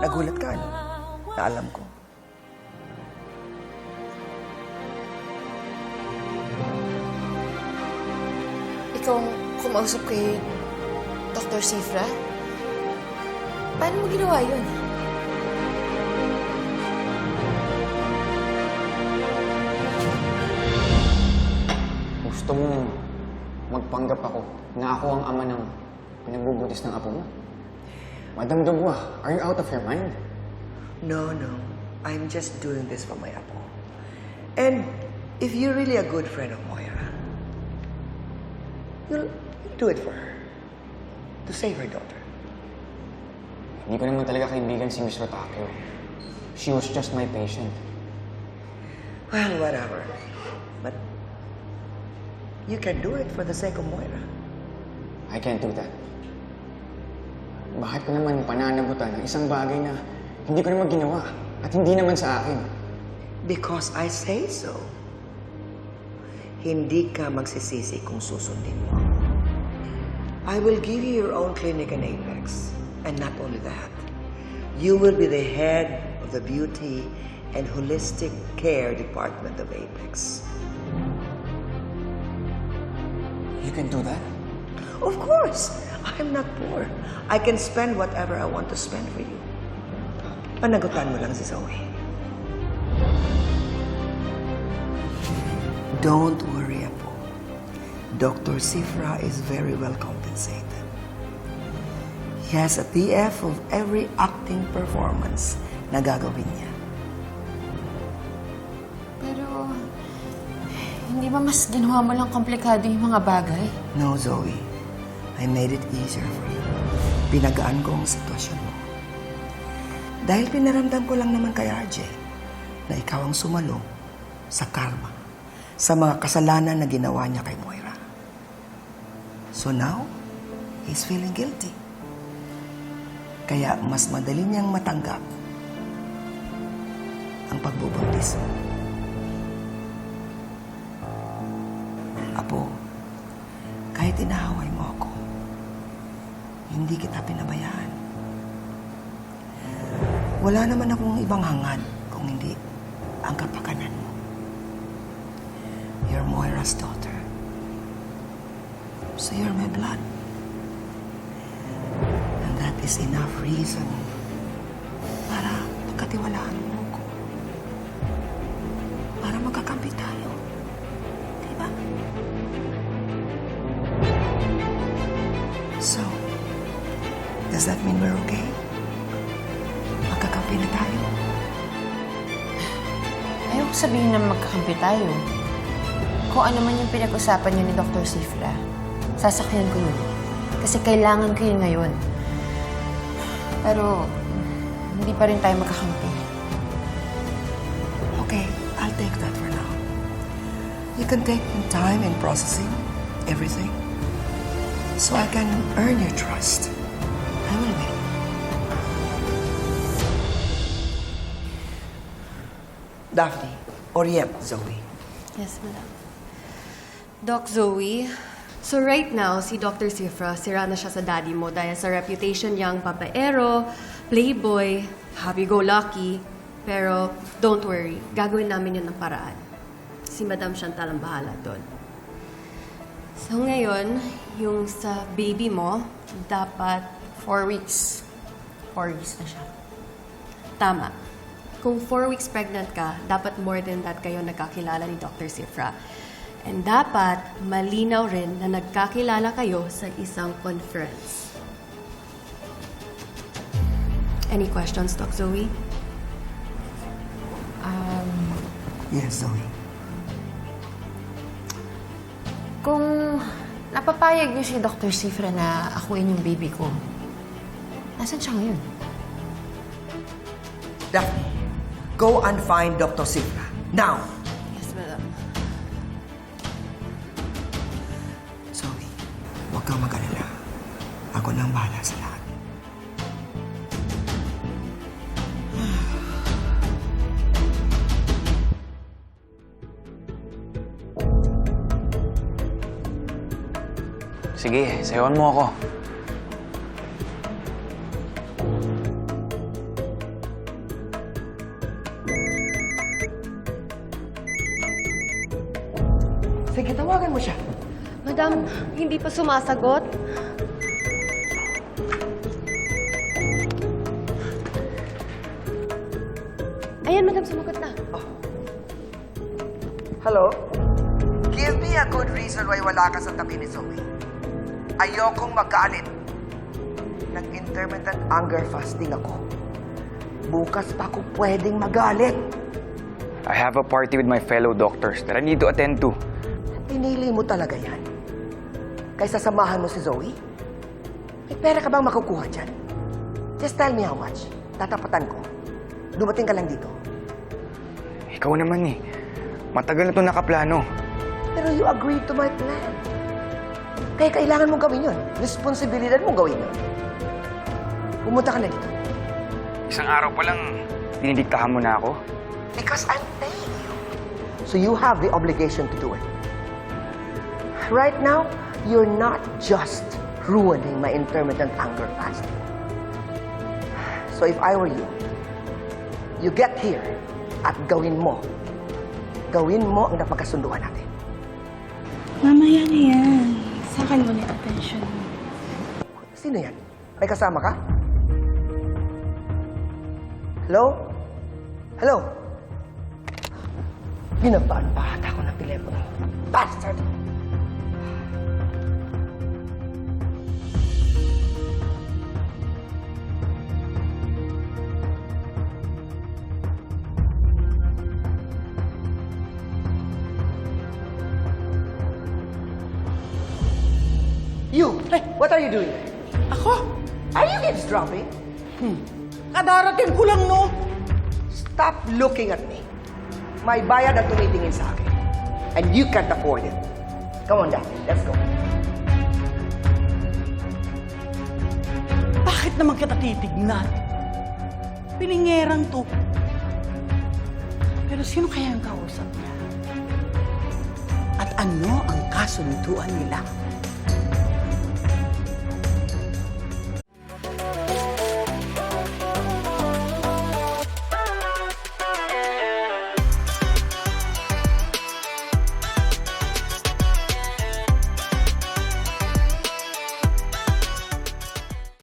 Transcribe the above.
Nagulat ka, ano? Na alam ko. Ikaw ang kumausap kay Dr. Sifra? Paano mo ginawa yun? Gusto mo magpanggap ako na ako ang ama ng pinagbubutis ng apo mo? Madam Dubois, are you out of your mind? No, no. I'm just doing this for my apo. And if you're really a good friend of Moira, you'll, you'll do it for her. To save her daughter. Hindi ko naman talaga kaibigan si Miss Rotakio. She was just my patient. Well, whatever. But you can do it for the sake of Moira. I can't do that. Bakit ko naman pananagutan ng isang bagay na hindi ko naman ginawa at hindi naman sa akin? Because I say so. Hindi ka magsisisi kung susundin mo. I will give you your own clinic in Apex. And not only that, you will be the head of the beauty and holistic care department of Apex. You can do that? Of course, I'm not poor. I can spend whatever I want to spend for you. Panagutan mo lang si Zoe. Don't worry, Apo. Dr. Sifra is very well compensated. He has a TF of every acting performance na gagawin niya. Pero, hindi ba mas ginawa mo lang komplikado yung mga bagay? No, Zoe. I made it easier for you. Pinagaan ko ang sitwasyon mo. Dahil pinaramdam ko lang naman kay RJ na ikaw ang sumalo sa karma sa mga kasalanan na ginawa niya kay Moira. So now, he's feeling guilty. Kaya mas madali niyang matanggap ang pagbubuntis. Apo, kahit inaaway mo ako, hindi kita pinabayaan. Wala naman akong ibang hangad kung hindi ang kapakanan mo. You're Moira's daughter. So you're my blood. And that is enough reason para pagkatiwalaan mo ko. Para magkakampi tayo. Diba? So, does that mean we're okay? Magkakampi na tayo? Ayoko sabihin na magkakampi tayo. Kung ano man yung pinag-usapan niyo ni Dr. Sifra, sasakyan ko yun. Kasi kailangan ko yun ngayon. Pero, hindi pa rin tayo magkakampi. Okay, I'll take that for now. You can take your time in processing everything so I can earn your trust. I will. Daphne, orient Zoe. Yes, madam. Doc Zoe, so right now, si Dr. Sifra, sira na siya sa daddy mo dahil sa reputation niyang babaero, playboy, happy-go-lucky. Pero don't worry, gagawin namin yun ng paraan. Si Madam Chantal ang bahala doon. So ngayon, yung sa baby mo, dapat Four weeks. Four weeks na siya. Tama. Kung four weeks pregnant ka, dapat more than that kayo nagkakilala ni Dr. Sifra. And dapat malinaw rin na nagkakilala kayo sa isang conference. Any questions, Doc Zoe? Yes, Zoe. Kung napapayag niyo si Dr. Sifra na akuin yung baby ko, nasan siya ngayon? Daphne, go and find Dr. Sifra. Now! Yes, madam. Zoe, huwag kang mag-alala. Ako nang bahala sa lahat. Sige, sayawan mo ako. Sige, tawagan mo siya. Madam, hindi pa sumasagot. Ayan, madam, sumagot na. Hello? Give me a good reason why wala ka sa tabi ni Zoe. Ayokong magkaalit. Nag-intermittent anger fasting ako. Bukas pa ako pwedeng magalit. I have a party with my fellow doctors that I need to attend to. Pinili mo talaga yan. Kaysa samahan mo si Zoe? May pera ka bang makukuha dyan? Just tell me how much. Tatapatan ko. Dumating ka lang dito. Ikaw naman eh. Matagal na ito nakaplano. Pero you agreed to my plan. Kaya kailangan mong gawin yun. Responsibilidad mong gawin yun. Pumunta ka na dito. Isang araw pa lang, dinidiktahan mo na ako. Because I'm paying you. So you have the obligation to do it. Right now, you're not just ruining my intermittent anger fasting. So if I were you, you get here at gawin mo. Gawin mo ang napagkasunduan natin. Mamaya na yan. Sa akin mo na attention. Sino yan? May kasama ka? Hello? Hello? Ginabaan pa ata ako ng telepono. Bastard! You! What are you doing? Ako? Are you eavesdropping? Kadarating ko lang, no? Stop looking at me. May bayad ang tumitingin sa akin. And you can't afford it. Come on, Daphne. Let's go. Bakit naman kita titignan? Piningerang to. Pero sino kaya ang kausap niya? At ano ang kasunduan nila?